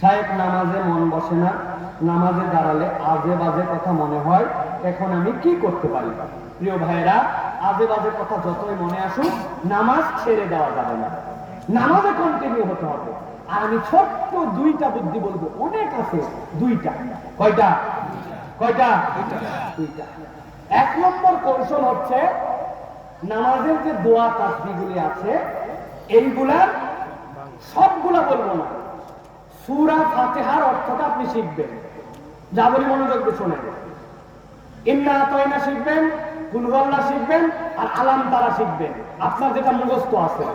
সাহেব নামাজে মন বসে না, নামাজে দাঁড়ালে আজে বাজে কথা মনে হয়, এখন আমি কি করতে পারি? প্রিয় ভাইরা আজে বাজে কথা যতই মনে আসুক, নামাজ ছেড়ে দেওয়া যাবে না। নামাজে কন্টিনিউ হতে হবে। আর আমি ছোট্ট দুইটা বুদ্ধি বলব, অনেক আছে দুইটা। কয়টা? কয়টা? দুইটা। এক নম্বর কৌশল হচ্ছে, নামাজের যে দোয়া তাসবিগুলি আছে, এইগুলার সবগুলা বলব না। সুরা ফাতেহার অর্থটা আপনি শিখবেন। যা মনোযোগ দিয়ে শোনেন। ইন্না তয়না শিখবেন কুলগল্লা শিখবেন, আর আলাম তারা শিখবেন। আপনার যেটা মুখস্থ আছে।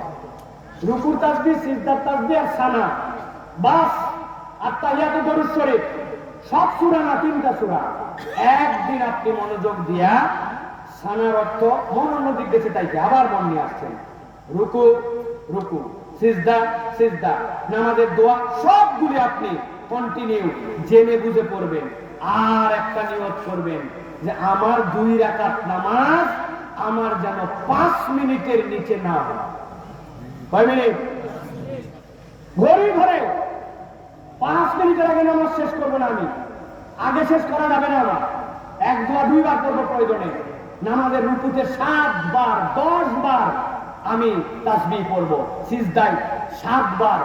রুকুর তাসবি সিজদার তাসবি আর সানা। বাস, আর তাহিয়াতে দরুদ শরীফ। সব সূরা না, তিনটা সূরা। একদিন আপনি মনোযোগ দিয়া সানার অর্থ মন অন্যদিক গেছে তাইকে আবার মন নিয়ে আসছেন। রুকু রুকু। সিজদা সিজদা, নামাজের দোয়া, সবগুলি আপনি কন্টিনিউ জেনে বুঝে পড়বেন। আর একটা নিয়ত করবেন যে আমার দুই রাকাত নামাজ আমার যেন পাঁচ মিনিটের নিচে না হয়। কয় মিনিট? ঘড়ি ধরে পাঁচ মিনিটের আগে নামাজ শেষ করব না আমি। আগে শেষ করা যাবে না আমার। এক দোয়া দুইবার করব প্রয়োজনে। নামাজের রুকুতে সাত বার দশ বার আমি তাসবি পড়ব। সিজদাই সাত বার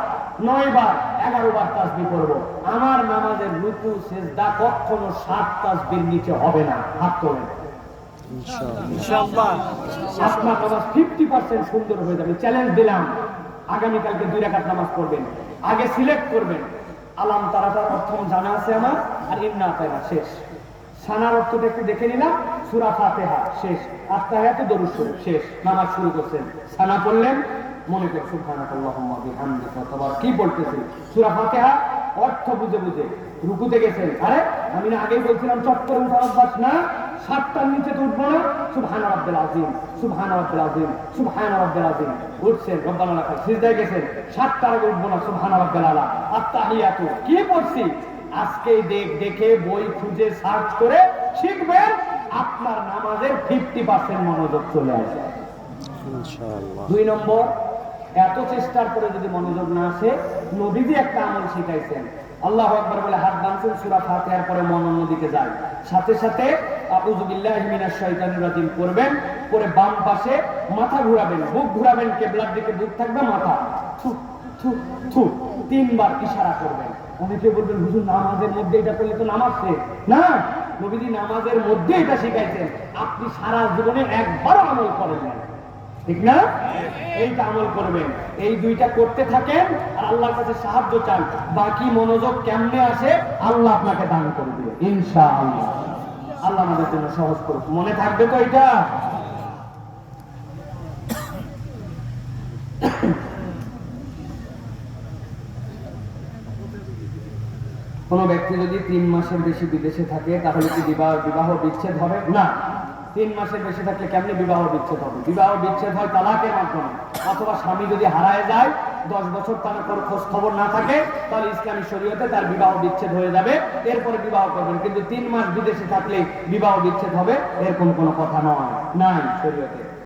নয় বার এগারো বার তাসবি পড়ব। আমার নামাজের রুকু সেজদা কখনো সাত তাসবির নিচে হবে না। হাত তোলেন। আপনার নামাজ ফিফটি পার্সেন্ট সুন্দর হয়ে যাবে। চ্যালেঞ্জ দিলাম। আগামীকালকে দুই রাকাত নামাজ পড়বেন। আগে সিলেক্ট করবেন। আলাম তারাটার অর্থ জানা আছে আমার আর ইন্না শেষ। সানার অর্থটা একটু দেখে নিলাম। সুরা ফাতেহা, শেষ। আত্মাহাতে দরুদ শরীফ শেষ। নামাজ শুরু করছেন। সানা পড়লেন। মনে কর সুবহানাল্লাহুম্মা বিহামদিকা, তাবার কি বলতেছে সূরা ফাতিহা, অর্থ বুঝে বুঝে রুকুতে গেছেন। আরে, আমি না আগেই বলছিলাম, চট করে উঠার অভ্যাস না। সাতটার নিচে তো উঠবো না। সুবহানা রাব্বিল আযীম সুবহানা রাব্বিল আযীম সুবহানা রাব্বিল আযীম। উঠছেন, রব্বানা লাকাল সিজদায় গেছেন। সাতটার আগে উঠবো না সুবহানা রাব্বিল আলা। আত্তাহিয়াতু কি পড়ছি? আজকে দেখ দেখে বই খুঁজে সার্চ করে শিখবেন আপনার নামাজের ফিফটি পার্সেন্ট মনোযোগ চলে আসে দুই নম্বর এত চেষ্টার পরে যদি মনোযোগ না আসে নবীজি একটা আমল শিখাইছেন। আল্লাহ আকবার বলে হাত বাঁধছেন সুরা ফাতিহার পরে মন অন্যদিকে যায়। সাথে সাথে রাজিম করবেন পরে বাম পাশে মাথা ঘুরাবেন বুক ঘুরাবেন কেবলার দিকে বুক থাকবে মাথা থু থু থু তিনবার ইশারা করবেন। অনেকে বলবেন, হুজুর, নামাজের মধ্যে এটা করলে তো নামাজ না, নবীজি নামাজের মধ্যে এটা শিখাইছেন। আপনি সারা জীবনে একবারও আমল করেন ঠিক না? এইটা আমল করবেন। এই দুইটা করতে থাকেন আর আল্লাহর কাছে সাহায্য চান। বাকি মনোযোগ কেমনে আসে, আল্লাহ আপনাকে দান করে দিবে, ইনশাআল্লাহ। আল্লাহ আমাদের জন্য সহজ করুক। মনে থাকবে তো এটা? কোন ব্যক্তি যদি তিন মাসের বেশি বিদেশে থাকে, তাহলে কি বিবাহ বিবাহ বিচ্ছেদ হবে? না। তিন মাসের বেশি থাকলে কেমনে বিবাহ বিচ্ছেদ হবে? বিবাহ বিচ্ছেদ হয় তালাকের মাধ্যমে। অথবা স্বামী যদি হারায় যায়, দশ বছর তার কোনো খোঁজ খবর না থাকে, তাহলে ইসলামী শরীয়তে তার বিবাহ বিচ্ছেদ হয়ে যাবে। এরপরে বিবাহ করবেন। কিন্তু তিন মাস বিদেশে থাকলে বিবাহ বিচ্ছেদ হবে, এরকম কোনো কথা নয়। নাই শরীয়তে।